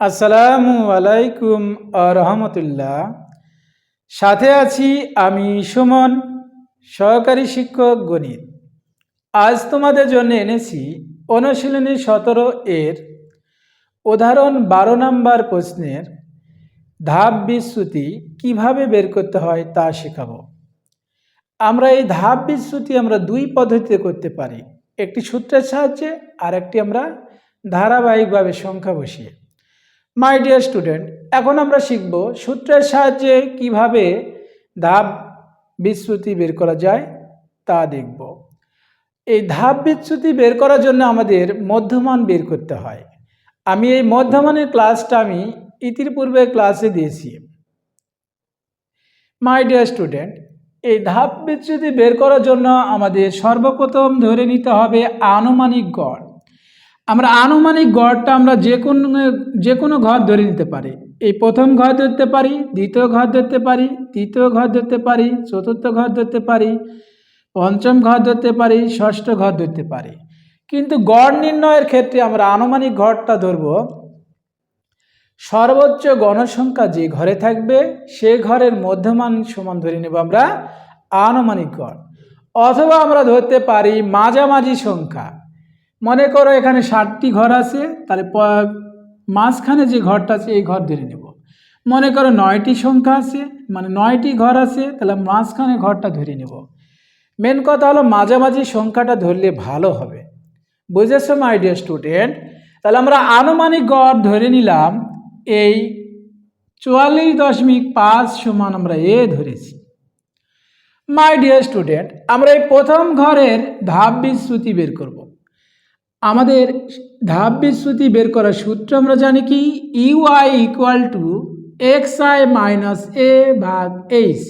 আসসালামু আলাইকুম রহমতুল্লাহ। সাথে আছি আমি সুমন, সহকারী শিক্ষক গণিত। আজ তোমাদের জন্য এনেছি অনুশীলনী সতেরো এর উদাহরণ বারো নম্বর প্রশ্নের ধাপ বিশ্রুতি কীভাবে বের করতে হয় তা শেখাবো। আমরা এই ধাপ বিশ্রুতি আমরা দুই পদ্ধতিতে করতে পারি। একটি সূত্রের সাহায্যে আর একটি আমরা ধারাবাহিকভাবে সংখ্যা বসিয়ে। মাই ডিয়ার স্টুডেন্ট এখন আমরা শিখব সূত্রের সাহায্যে কীভাবে ধাপ বিচ্যুতি বের করা যায় তা দেখব। এই ধাপ বিচ্যুতি বের করার জন্য আমাদের মধ্যমান বের করতে হয়। আমি এই মধ্যমানের ক্লাসটা আমি ইতিপূর্বে ক্লাসে দিয়েছি। মাই ডিয়ার স্টুডেন্ট এই ধাপ বিচ্যুতি বের করার জন্য আমাদের সর্বপ্রথম ধরে নিতে হবে আনুমানিক গড়। আমরা আনুমানিক গড়টা আমরা যে কোনো যে কোনো ঘর ধরে নিতে পারি। এই প্রথম ঘর ধরতে পারি, দ্বিতীয় ঘর ধরতে পারি, তৃতীয় ঘর ধরতে পারি, চতুর্থ ঘর ধরতে পারি, পঞ্চম ঘর ধরতে পারি, ষষ্ঠ ঘর ধরতে পারি। কিন্তু গড় নির্ণয়ের ক্ষেত্রে আমরা আনুমানিক ঘরটা ধরব। সর্বোচ্চ গণসংখ্যা যে ঘরে থাকবে, সে ঘরের মধ্যমান সমান ধরে নেব আমরা আনুমানিক গড়। অথবা আমরা ধরতে পারি মাঝামাঝি সংখ্যা। মনে করো এখানে ষাটটি ঘর আছে, তাহলে মাঝখানে যে ঘরটা আছে, এই ঘর ধরে নেব। মনে করো নয়টি সংখ্যা আছে মানে নয়টি ঘর আছে, তাহলে মাঝখানে ঘরটা ধরে নেব। মেন কথা হলো মাঝামাঝি সংখ্যাটা ধরলে ভালো হবে। বুঝেছ মাই ডিয়ার স্টুডেন্ট তাহলে আমরা আনুমানিক গড় ধরে নিলাম, এই চুয়াল্লিশ দশমিক পাঁচ সমান আমরা এ ধরেছি। মাই ডিয়ার স্টুডেন্ট আমরা এই প্রথম ঘরের ধাপ বিশ্রুতি বের করব। আমাদের ধাপ বিশ্রুতি বের করার সূত্র আমরা জানি কি? U i equal to x i minus a ভাগ এইচ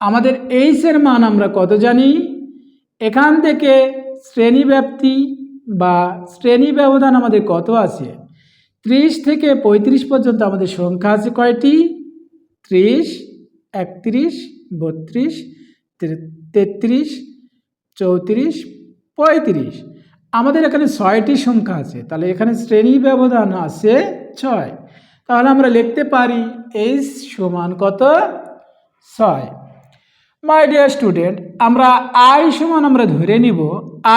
আমাদের এইচের মান আমরা কত জানি? এখান থেকে শ্রেণি ব্যাপ্তি বা শ্রেণি ব্যবধান আমাদের কত আছে? ত্রিশ থেকে পঁয়ত্রিশ পর্যন্ত আমাদের সংখ্যা আছে কয়টি? ত্রিশ, একত্রিশ, বত্রিশ তেত্রিশ, চৌত্রিশ, পঁয়ত্রিশ। আমাদের এখানে ছয়টি সংখ্যা আছে। তাহলে এখানে শ্রেণি ব্যবধান আছে ছয়। তাহলে আমরা লিখতে পারি এইচ সমান কত? ছয়। মাই ডিয়ার স্টুডেন্ট আমরা আই সমান আমরা ধরে নিব।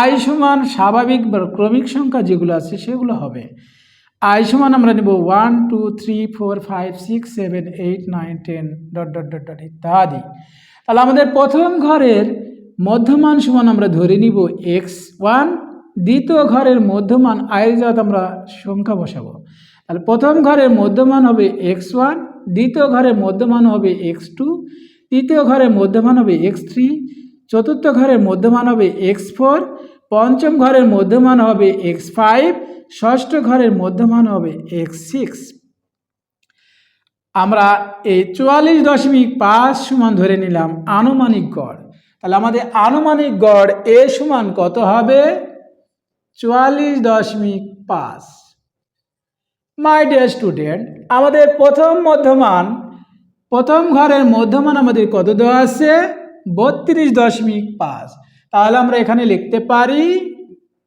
আই সমান স্বাভাবিক বা ক্রমিক সংখ্যা যেগুলো আছে সেগুলো হবে। আই সমান আমরা নেব one two three four five six seven eight nine ten dot dot dot dot ইত্যাদি। তাহলে আমাদের প্রথম ঘরের মধ্যমান সমান আমরা ধরে নিব এক্স ওয়ান দ্বিতীয় ঘরের মধ্যমান আয়ের জাত আমরা সংখ্যা বসাবো। তাহলে প্রথম ঘরের মধ্যমান হবে এক্স ওয়ান, দ্বিতীয় ঘরের মধ্যমান হবে এক্স টু, তৃতীয় ঘরের মধ্যমান হবে এক্স থ্রি, চতুর্থ ঘরের মধ্যমান হবে এক্স ফোর, পঞ্চম ঘরের মধ্যমান হবে এক্স ফাইভ, ষষ্ঠ ঘরের মধ্যমান হবে এক্স সিক্স। আমরা এই চুয়াল্লিশ দশমিক পাঁচ সমান ধরে নিলাম আনুমানিক গড়। তাহলে আমাদের আনুমানিক গড় এ সমান কত হবে? চুয়াল্লিশ দশমিক পাঁচ। মাই ডিয়ার স্টুডেন্ট আমাদের প্রথম মধ্যমান, প্রথম ঘরের মধ্যমান আমাদের কত দেওয়া আছে? বত্রিশ দশমিক পাঁচ। তাহলে আমরা এখানে লিখতে পারি,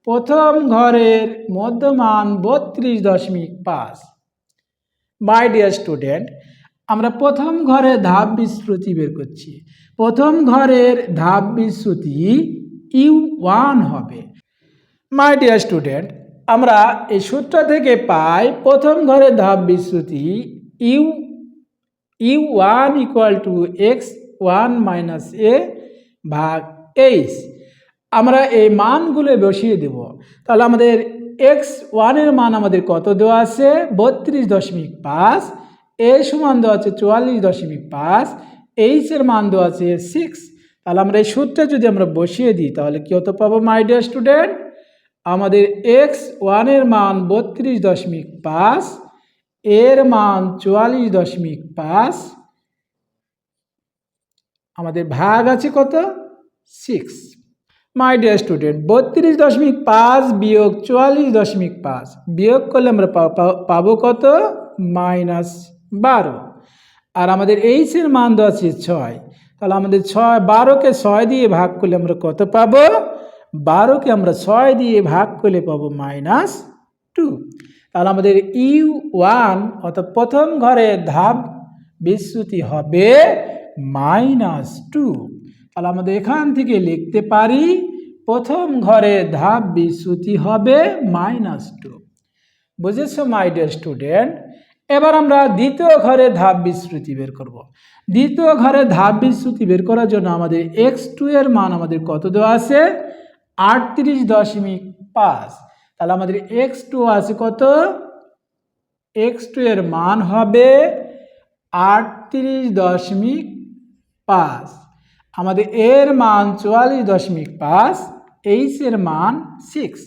প্রথম ঘরের মধ্যমান বত্রিশ দশমিক পাঁচ। মাই ডিয়ার স্টুডেন্ট আমরা প্রথম ঘরের ধাপ বিশ্রুতি বের করছি। প্রথম ঘরের ধাপ বিশ্রুতি ইউ ওয়ান হবে। মাই ডিয়ার স্টুডেন্ট আমরা এই সূত্র থেকে পাই প্রথম ঘরের ধাপ বিশ্রুতি u u one equal to x one minus a ভাগ এইচ আমরা এই মানগুলো বসিয়ে দেব। তাহলে আমাদের এক্স ওয়ানের মান আমাদের কত দেওয়া আছে? বত্রিশ দশমিক পাঁচ। এ সমান দেওয়া আছে চুয়াল্লিশ দশমিক পাঁচ। এইচের মান দেওয়া আছে সিক্স তাহলে আমরা এই সূত্রে যদি আমরা বসিয়ে দিই, তাহলে কী হতে পাবো মাই ডিয়ার স্টুডেন্ট আমাদের এক্স ওয়ানের মান বত্রিশ দশমিক পাঁচ, এর মান চুয়াল্লিশ দশমিক পাঁচ। আমাদের ভাগ আছে কত? সিক্স মাই ডিয়ার স্টুডেন্ট বত্রিশ দশমিক পাঁচ বিয়োগ চুয়াল্লিশ দশমিক পাঁচ। বিয়োগ করলে আমরা পাবো কত? মাইনাস বারো। আর আমাদের এইচের মান দেওয়া আছে ছয়। তাহলে আমাদের ছয়, বারোকে ছয় দিয়ে ভাগ করলে আমরা কত পাবো? বারোকে আমরা ছয় দিয়ে ভাগ করলে পাবো মাইনাস টু তাহলে আমাদের ইউ ওয়ান অর্থাৎ প্রথম ঘরে ধাপ বিচ্যুতি হবে মাইনাস টু তাহলে আমাদের এখান থেকে লিখতে পারি প্রথম ঘরে ধাপ বিচ্যুতি হবে মাইনাস টু বুঝেছ মাই ডিয়ার স্টুডেন্ট এবার আমরা দ্বিতীয় ঘরে ধাপ বিচ্যুতি বের করব। দ্বিতীয় ঘরে ধাপ বিচ্যুতি বের করার জন্য আমাদের এক্স টু এর মান আমাদের কত দেওয়া আছে? আটত্রিশ দশমিক পাঁচ। তাহলে আমাদের এক্স টু আছে কত? এক্স টু এর মান হবে আটত্রিশ দশমিক পাঁচ। আমাদের এর মান চুয়াল্লিশ দশমিক পাঁচ, এইচ এর মান সিক্স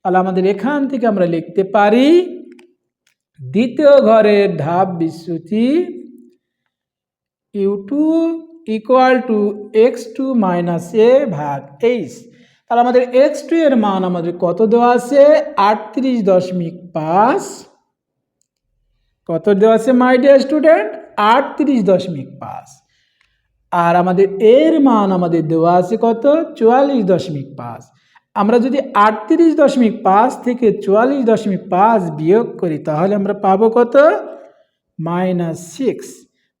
তাহলে আমাদের এখান থেকে আমরা লিখতে পারি, দ্বিতীয় ঘরের ধাপ বিচ্যুতি u two equal to x two minus a ভাগ এইচ। তাহলে আমাদের এক্স টু এর মান আমাদের কত দেওয়া আছে? আটত্রিশ দশমিক পাঁচ। কত দেওয়া আছে মাই ডিয়ার স্টুডেন্ট আটত্রিশ দশমিক পাঁচ। আর আমাদের এর মান আমাদের দেওয়া আছে কত? চুয়াল্লিশ দশমিক পাঁচ। আমরা যদি আটত্রিশ দশমিক পাঁচ থেকে চুয়াল্লিশ দশমিক পাঁচ বিয়োগ করি, তাহলে আমরা পাবো কত? মাইনাস সিক্স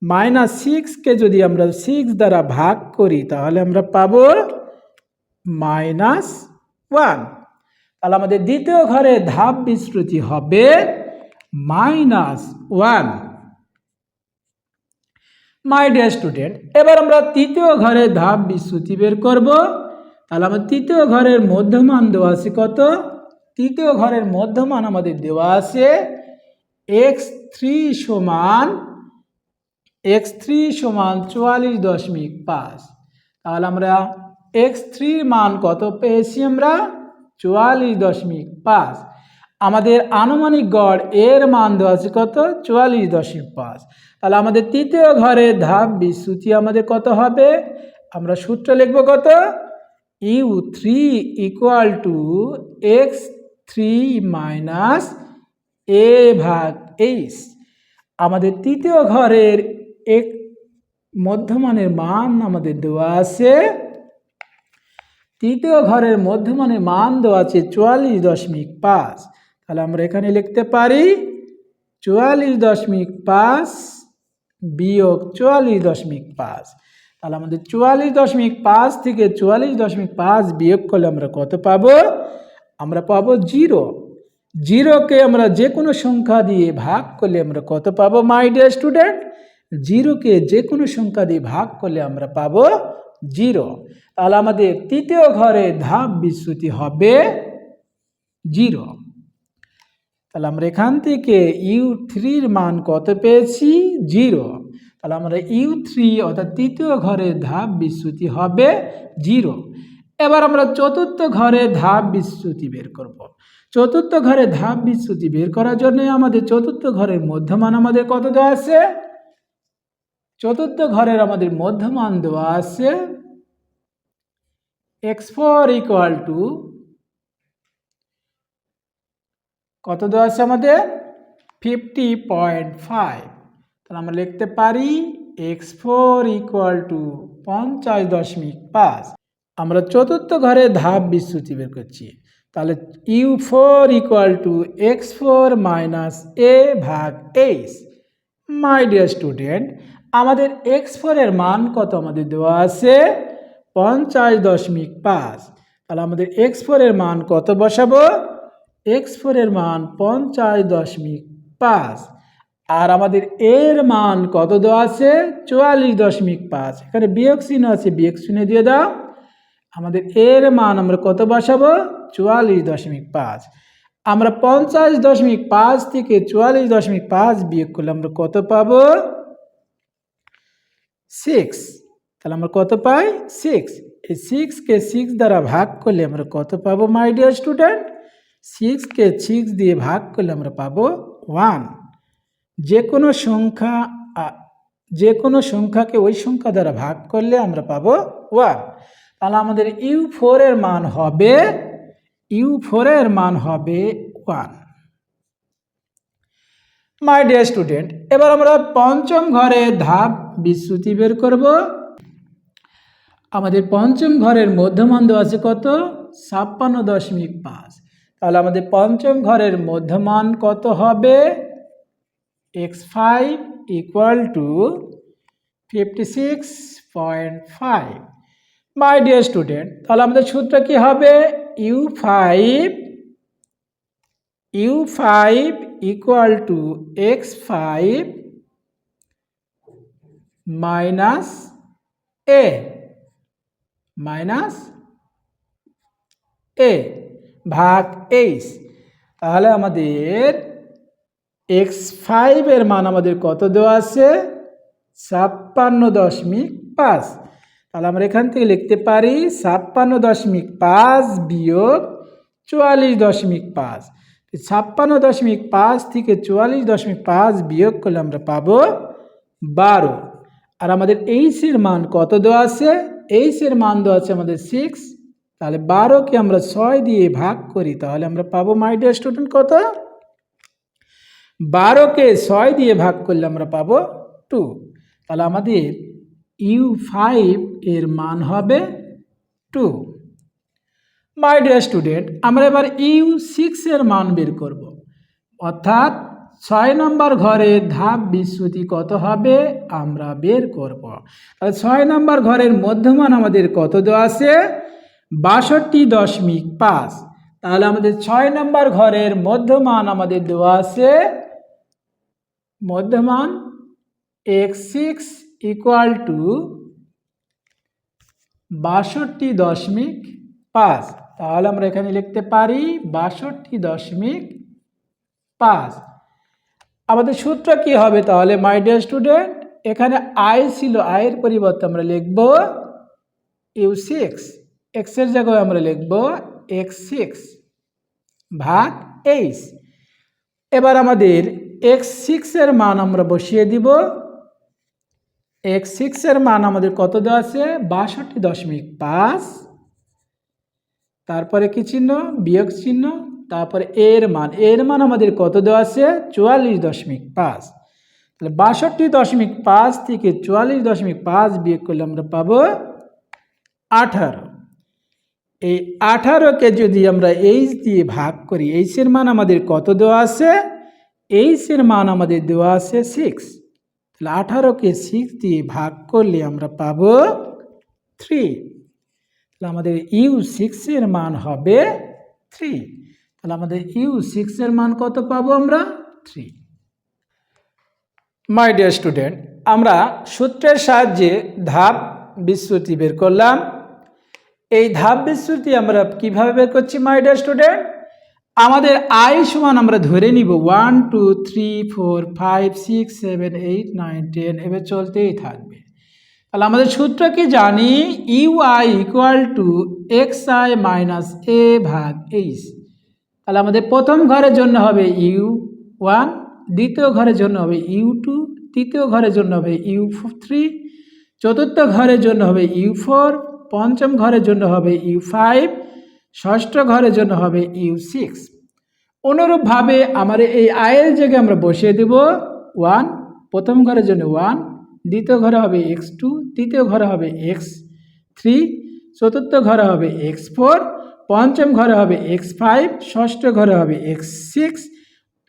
মাইনাস সিক্সকে যদি আমরা সিক্স দ্বারা ভাগ করি, তাহলে আমরা পাবো মাইনাস ওয়ান। তাহলে আমাদের দ্বিতীয় ঘরে ধাপ বিস্তৃতি হবে minus one. My dear student, এবার আমরা তৃতীয় ঘরে ধাপ বিচ্যুতি বের করব। তাহলে আমার তৃতীয় ঘরের মধ্যমান দেওয়া আছে কত? তৃতীয় ঘরের মধ্যমান আমাদের দেওয়া আছে এক্স থ্রি সমান এক্স থ্রি সমান চুয়াল্লিশ দশমিক পাঁচ। তাহলে আমরা এক্স থ্রির মান কত পেয়েছি আমরা? চুয়াল্লিশ দশমিক পাঁচ। আমাদের আনুমানিক গড় এর মান দেওয়া আছে কত? চুয়াল্লিশ দশমিক পাঁচ। তাহলে আমাদের তৃতীয় ঘরে ধাপ বিচ্যুতি আমাদের কত হবে? আমরা সূত্র লিখব কত? U three equal to x three minus a ভাগ এইচ। আমাদের তৃতীয় ঘরের এক মধ্যমানের মান আমাদের দেওয়া আছে তৃতীয় ঘরের মধ্যমানের মান দেওয়া আছে চুয়াল্লিশ দশমিক পাঁচ। তাহলে আমরা এখানে লিখতে পারি চুয়াল্লিশ দশমিক পাঁচ বিয়োগ চুয়াল্লিশ দশমিক পাঁচ। তাহলে আমাদের চুয়াল্লিশ দশমিক পাঁচ থেকে চুয়াল্লিশ দশমিক পাঁচ বিয়োগ করলে আমরা কত পাবো? আমরা পাবো জিরো। জিরোকে আমরা যে কোনো সংখ্যা দিয়ে ভাগ করলে আমরা কত পাবো মাই ডিয়ার স্টুডেন্ট জিরোকে যে কোনো সংখ্যা দিয়ে ভাগ করলে আমরা পাবো জিরো। তাহলে আমাদের তৃতীয় ঘরে ধাপ বিচ্যুতি হবে জিরো। তাহলে আমরা এখান থেকে ইউ থ্রির মান কত পেয়েছি? জিরো। তাহলে আমরা ইউ থ্রি অর্থাৎ তৃতীয় ঘরে ধাপ বিচ্যুতি হবে জিরো। এবার আমরা চতুর্থ ঘরে ধাপ বিচ্যুতি বের করব। চতুর্থ ঘরে ধাপ বিচ্যুতি বের করার জন্য আমাদের চতুর্থ ঘরের মধ্যমান আমাদের কত দেওয়া আছে? চতুর্থ ঘরের আমাদের মধ্যমান দেওয়া আছে এক্স ফোর ইকুয়াল টু কত দেওয়া আছে আমাদের? Fifty point five. তাহলে আমরা লিখতে পারি এক্স ফোর ইকুয়াল টু পঞ্চাশ দশমিক পাঁচ। আমরা চতুর্থ ঘরে ধাপ বিচ্যুতি বের করছি। তাহলে u four equal to x four minus a ভাগ এইচ। মাই ডিয়ার স্টুডেন্ট, আমাদের এক্স ফোরের মান কত আমাদের দেওয়া আছে? পঞ্চাশ দশমিক পাঁচ। তাহলে আমাদের এক্স ফোরের মান কত বসাবো? এক্স ফোরের মান পঞ্চাশ দশমিক পাঁচ। আর আমাদের এর মান কত দেওয়া আছে? চুয়াল্লিশ দশমিক পাঁচ। এখানে বিয়োগ চিহ্ন আছে, বিয়োগ চিহ্ন দিয়ে দাও। আমাদের এর মান আমরা কত বসাবো? চুয়াল্লিশ দশমিক পাঁচ। আমরা পঞ্চাশ দশমিক পাঁচ থেকে চুয়াল্লিশ দশমিক পাঁচ বিয়োগ করলে আমরা কত পাবো? সিক্স তাহলে আমরা কত পাই? সিক্স এই সিক্সকে সিক্স দ্বারা ভাগ করলে আমরা কত পাবো মাই ডিয়ার স্টুডেন্ট সিক্সকে সিক্স দিয়ে ভাগ করলে আমরা পাবো ওয়ান যে কোনো সংখ্যা যে কোনো সংখ্যাকে ওই সংখ্যা দ্বারা ভাগ করলে আমরা পাবো ওয়ান তাহলে আমাদের ইউ ফোরের মান হবে ইউ ফোরের মান হবে ওয়ান মাই ডিয়ার স্টুডেন্ট এবার আমরা পঞ্চম ঘরে ধাপ বিচ্যুতি বের করব। আমাদের পঞ্চম ঘরের মধ্যমান দেওয়া আছে কত? ছাপ্পান্ন দশমিক পাঁচ। তাহলে আমাদের পঞ্চম ঘরের মধ্যমান কত হবে? X five equal to fifty six point five my dear student তাহলে আমাদের সূত্র কি হবে? U five u five equal to x five minus a minus a ভাগ এইচ। তাহলে আমাদের এক্স ফাইভের মান আমাদের কত দেওয়া আছে? ছাপ্পান্ন দশমিক পাঁচ। তাহলে আমরা এখান থেকে লিখতে পারি ছাপ্পান্ন দশমিক পাঁচ বিয়োগ চুয়াল্লিশ দশমিক পাঁচ। ছাপ্পান্ন দশমিক পাঁচ থেকে চুয়াল্লিশ দশমিক পাঁচ বিয়োগ করলে আমরা পাবো বারো। আর আমাদের এইচের মান কত দেওয়া আছে? এইচের মান দেওয়া আছে আমাদের সিক্স তাহলে বারোকে আমরা ছয় দিয়ে ভাগ করি, তাহলে আমরা পাবো মাই ডিয়ার স্টুডেন্ট কত? বারোকে ছয় দিয়ে ভাগ করলে আমরা পাবো টু তাহলে আমাদের ইউ ফাইভ এর মান হবে টু মাই ডিয়ার স্টুডেন্ট আমরা এবার ইউ সিক্সের মান বের করব, অর্থাৎ ছয় নম্বর ঘরে ধাপ বিশ্রুতি কত হবে? আমরা বের করব। তাহলে ছয় নম্বর ঘরের মধ্যমান আমাদের কত দেওয়া আছে? বাষট্টি দশমিক পাঁচ। তাহলে আমাদের ছয় নম্বর ঘরের মধ্যমান আমাদের দেওয়া আছে মধ্যমান এক্স সিক্স ইকুয়াল টু বাষট্টি দশমিক পাঁচ। তাহলে আমরা এখানে লিখতে পারি বাষট্টি দশমিক পাঁচ। আমাদের সূত্র কি হবে তাহলে মাই ডিয়ার স্টুডেন্ট এখানে আই ছিল আয়ের পরিবর্তে আমরা লিখব ইউ সিক্স এক্সের জায়গায় আমরা লিখব এক্স সিক্স ভাগ এইচ এবার আমাদের এক্স সিক্সের মান আমরা বসিয়ে দিব। এক্স সিক্সের মান আমাদের কত দেওয়া আছে? বাষট্টি দশমিক পাঁচ। তারপরে কি চিহ্ন? বিয়োগ চিহ্ন? তারপরে এর মান এর মান আমাদের কত দেওয়া আছে? চুয়াল্লিশ দশমিক পাঁচ। তাহলে বাষট্টি দশমিক পাঁচ থেকে চুয়াল্লিশ দশমিক পাঁচ বিয়োগ করলে আমরা পাবো আঠারো। এই আঠারোকে যদি আমরা এইচ দিয়ে ভাগ করি এইচের মান আমাদের কত দেওয়া আছে? এইচের মান আমাদের দেওয়া আছে সিক্স তাহলে আঠারোকে সিক্স দিয়ে ভাগ করলে আমরা পাবো থ্রি তাহলে আমাদের ইউ সিক্সের মান হবে থ্রি তাহলে আমাদের ইউ সিক্সের মান কত পাবো আমরা? থ্রি মাই ডিয়ার স্টুডেন্ট আমরা সূত্রের সাহায্যে ধাপ বিশ্রুতি বের করলাম। এই ধাপ বিশ্রুতি আমরা কীভাবে বের করছি মাই ডিয়ার স্টুডেন্ট আমাদের আই সমান আমরা ধরে নিব one two three four five six seven eight nine ten এবার চলতেই থাকবে। তাহলে আমাদের সূত্র কি জানি? U i equal to x i minus a ভাগ এইচ তাহলে আমাদের প্রথম ঘরের জন্য হবে ইউ ওয়ান, দ্বিতীয় ঘরের জন্য হবে ইউ টু, তৃতীয় ঘরের জন্য হবে ইউ থ্রি, চতুর্থ ঘরের জন্য হবে ইউ ফোর, পঞ্চম ঘরের জন্য হবে ইউ ফাইভ, ষষ্ঠ ঘরের জন্য হবে ইউ সিক্স। অনুরূপভাবে আমার এই আয়ের জায়গায় আমরা বসিয়ে দেব ওয়ান, প্রথম ঘরের জন্য ওয়ান, দ্বিতীয় ঘরে হবে এক্স টু, তৃতীয় ঘরে হবে এক্স থ্রি, চতুর্থ ঘরে হবে এক্স ফোর পঞ্চম ঘরে হবে এক্স ফাইভ ষষ্ঠ ঘরে হবে এক্স সিক্স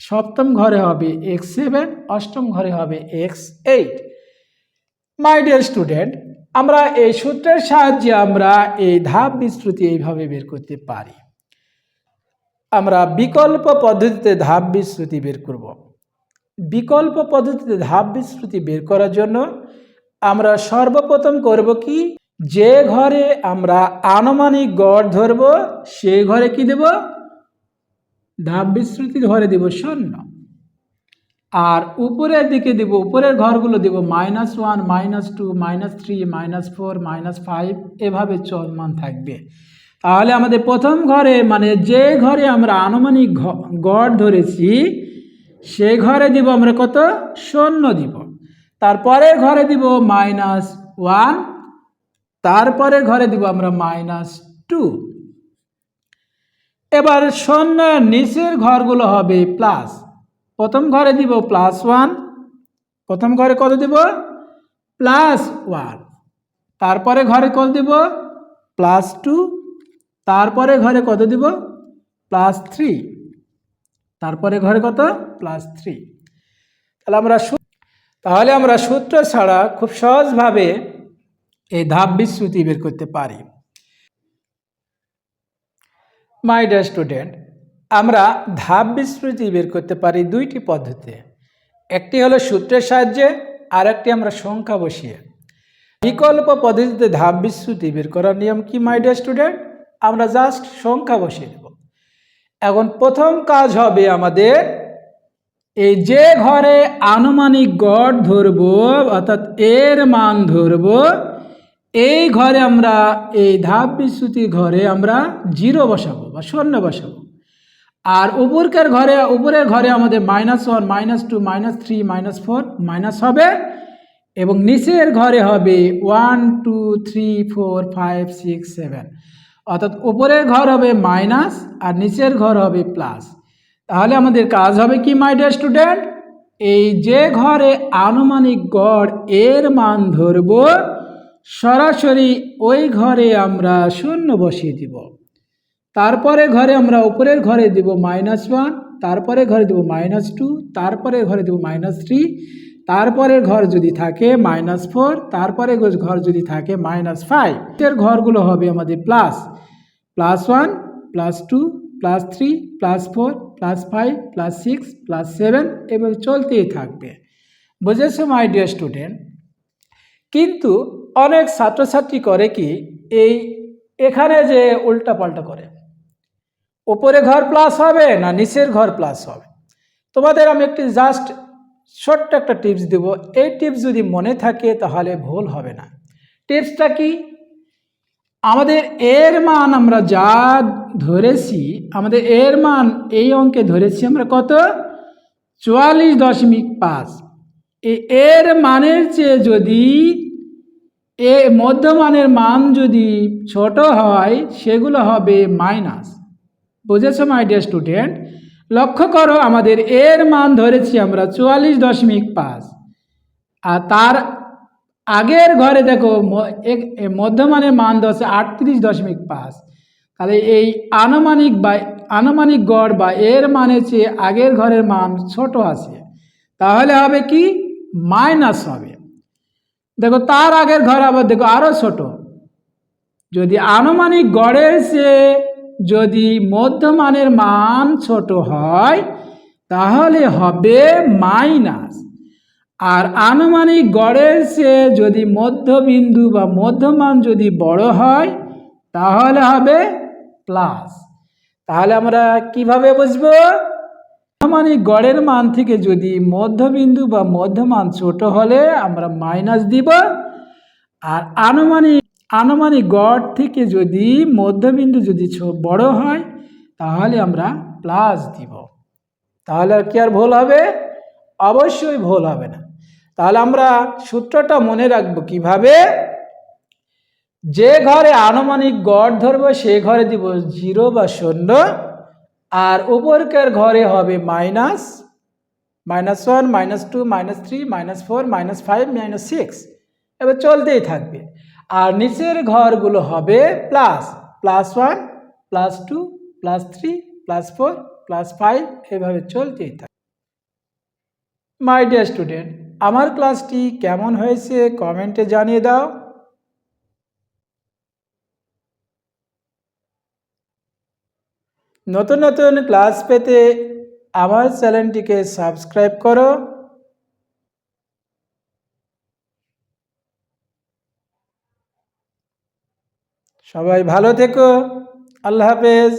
সপ্তম ঘরে হবে এক্স সেভেন অষ্টম ঘরে হবে x eight my dear student আমরা এই সূত্রের সাহায্যে আমরা এই ধাপ বিস্তৃতি এইভাবে বের করতে পারি। আমরা বিকল্প পদ্ধতিতে ধাপ বিস্তৃতি বের করব। বিকল্প পদ্ধতিতে ধাপ বিস্তৃতি বের করার জন্য আমরা সর্বপ্রথম করব কি? যে ঘরে আমরা আনুমানিক গড় ধরব সেই ঘরে কি দেব? ধাপ বিস্তৃতি ঘরে দেব শূন্য। আর উপরের দিকে দেব, উপরের ঘরগুলো দেব minus one minus two minus three minus four minus five এভাবে চলমান থাকবে। তাহলে আমাদের প্রথম ঘরে মানে যে ঘরে আমরা আনুমানিক গড় ধরেছি, সে ঘরে দিব আমরা কত? শূন্য দিব। তারপরের ঘরে দিব মাইনাস ওয়ান তারপরের ঘরে দিব আমরা মাইনাস টু এবার শূন্য নিচের ঘরগুলো হবে প্লাস প্রথম ঘরে দিব প্লাস ওয়ান প্রথম ঘরে কত দিব? প্লাস ওয়ান তারপরে ঘরে কত দিব? প্লাস টু তারপরে ঘরে কত দিব? প্লাস থ্রি তারপরে ঘরে কত? প্লাস থ্রি তাহলে আমরা তাহলে আমরা সূত্র ছাড়া খুব সহজভাবে এই ধাপ বিচ্যুতি বের করতে পারি। মাই ডিয়ার স্টুডেন্ট আমরা ধাপ বিস্মৃতি বের করতে পারি দুইটি পদ্ধতিতে। একটি হলো সূত্রের সাহায্যে আর একটি আমরা সংখ্যা বসিয়ে। বিকল্প পদ্ধতিতে ধাপ বিস্মৃতি বের করার নিয়ম কি মাই ডিয়ার স্টুডেন্ট আমরা জাস্ট সংখ্যা বসিয়ে দেব। এখন প্রথম কাজ হবে আমাদের এই যে ঘরে আনুমানিক গড় ধরব, অর্থাৎ এর মান ধরব এই ঘরে আমরা, এই ধাপ বিচ্যুতি ঘরে আমরা জিরো বসাবো বা শূন্য বসাবো। আর উপরকার ঘরে, উপরের ঘরে আমাদের minus one minus two minus three minus four minus হবে এবং নিচের ঘরে হবে one two three four five six seven অর্থাৎ উপরের ঘর হবে মাইনাস আর নিচের ঘর হবে প্লাস তাহলে আমাদের কাজ হবে কি মাই ডিয়ার স্টুডেন্ট এই যে ঘরে আনুমানিক গড় এর মান ধরব সরাসরি ওই ঘরে আমরা শূন্য বসিয়ে দিব। তারপরে ঘরে আমরা উপরের ঘরে দিব মাইনাস ওয়ান তারপরে ঘরে দেব মাইনাস টু তারপরে ঘরে দেব মাইনাস থ্রি তারপরের ঘর যদি থাকে মাইনাস ফোর তারপরে ঘর যদি থাকে মাইনাস ফাইভ এর ঘরগুলো হবে আমাদের plus plus one plus two plus three plus four plus five plus six plus seven এবং চলতেই থাকবে। বুঝেছ মাই ডিয়ার স্টুডেন্ট কিন্তু অনেক ছাত্রছাত্রী করে কি এই এখানে যে উল্টা পাল্টা করে। ওপরে ঘর প্লাস হবে না নিচের ঘর প্লাস হবে? তোমাদের আমি একটি জাস্ট ছোট্ট একটা টিপস দেব। এই টিপস যদি মনে থাকে তাহলে ভুল হবে না। টিপসটা কি? আমাদের এর মান আমরা যা ধরেছি, আমাদের এর মান এই অঙ্কে ধরেছি আমরা কত? চুয়াল্লিশ দশমিক পাঁচ। এর মানের চেয়ে যদি এ মধ্যমানের মান যদি ছোট হয়, সেগুলো হবে মাইনাস। বুঝেছ মাই ডিয়ার স্টুডেন্ট লক্ষ্য করো, আমাদের এর মান ধরেছি আমরা চুয়াল্লিশ দশমিক পাঁচ। আর তার আগের ঘরে দেখো মধ্যমানের মান ধরছে আটত্রিশ দশমিক পাঁচ। তাহলে এই আনুমানিক বা, আনুমানিক গড় বা এর মানের চেয়ে আগের ঘরের মান ছোট আছে। তাহলে হবে কি? মাইনাস হবে। দেখো, তার আগের ঘর আবার দেখো আরও ছোট। যদি আনুমানিক গড়ের চেয়ে যদি মধ্যমানের মান ছোট হয়, তাহলে হবে মাইনাস। আর আনুমানিক গড়ের চেয়ে যদি মধ্যবিন্দু বা মধ্যমান যদি বড় হয়, তাহলে হবে প্লাস। তাহলে আমরা কীভাবে বুঝব? আনুমানিক গড়ের মান থেকে যদি মধ্যবিন্দু বা মধ্যমান ছোট হলে আমরা মাইনাস দিব। আর আনুমানিক আনুমানিক গড় থেকে যদি মধ্যবিন্দু যদি বড় হয়, তাহলে আমরা প্লাস দিব। তাহলে আর কি আর ভুল হবে? অবশ্যই ভুল হবে না। তাহলে আমরা সূত্রটা মনে রাখব কীভাবে? যে ঘরে আনুমানিক গড় ধরবো, সে ঘরে দিব জিরো বা শূন্য। আর উপরকার ঘরে হবে minus minus one minus two minus three minus four minus five minus six এবার চলতেই থাকবে। আর নিচের ঘরগুলো হবে plus plus one plus two plus three plus four plus five এভাবে চলতেই থাকবে মাই ডিয়ার স্টুডেন্ট আমার ক্লাসটি কেমন হয়েছে? কমেন্টে জানিয়ে দাও। নতুন নতুন ক্লাস পেতে আমার চ্যানেলটিকে সাবস্ক্রাইব করো। সবাই ভালো থেকো। আল্লাহ হাফেজ।